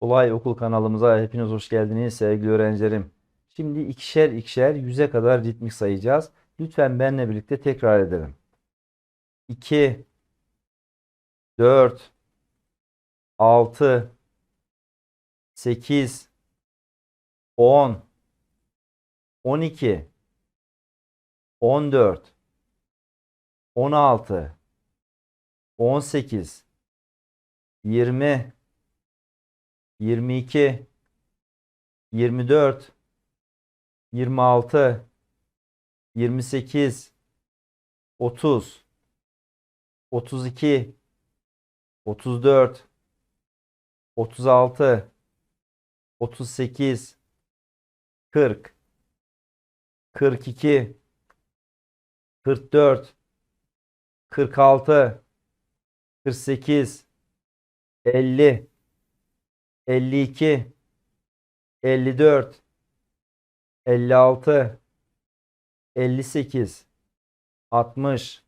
Olay Okul kanalımıza hepiniz hoş geldiniz sevgili öğrencilerim. Şimdi ikişer ikişer yüze kadar ritmik sayacağız. Lütfen benimle birlikte tekrar edelim. 2 4 6 8 10 12 14 16 18 20 22 24 26 28 30 32 34 36 38 40 42 44 46 48 50 52 54 56 58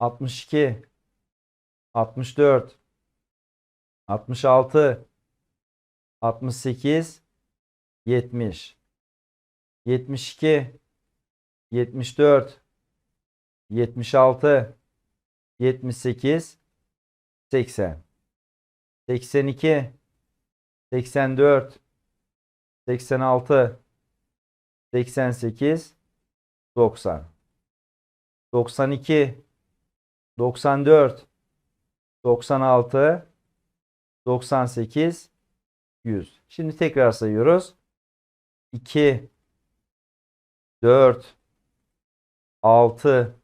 60 62 64 66 68 70 72 74 76 78 80 82 84 86 88 90 92 94 96 98 100 Şimdi tekrar sayıyoruz. 2 4 6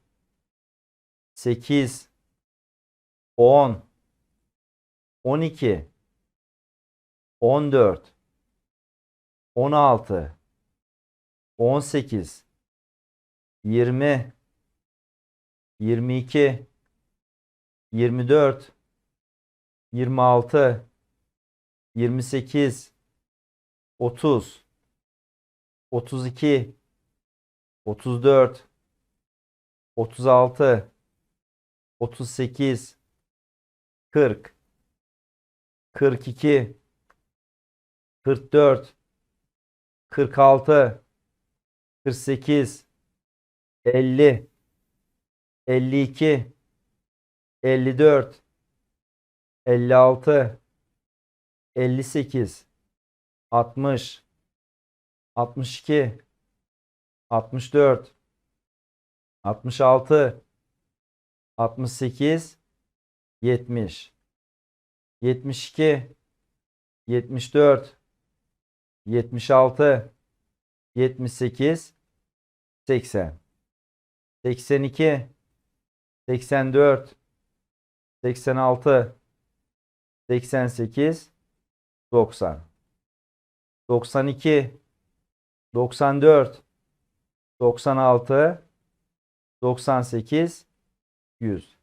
8 10 12 14 16 18 20 22 24 26 28 30 32 34 36 38 40 42 44 46 48 50 52 54 56 58 60 62 64 66 68 70 72 74 76 78 80 82 84 86 88 90 92 94 96 98 100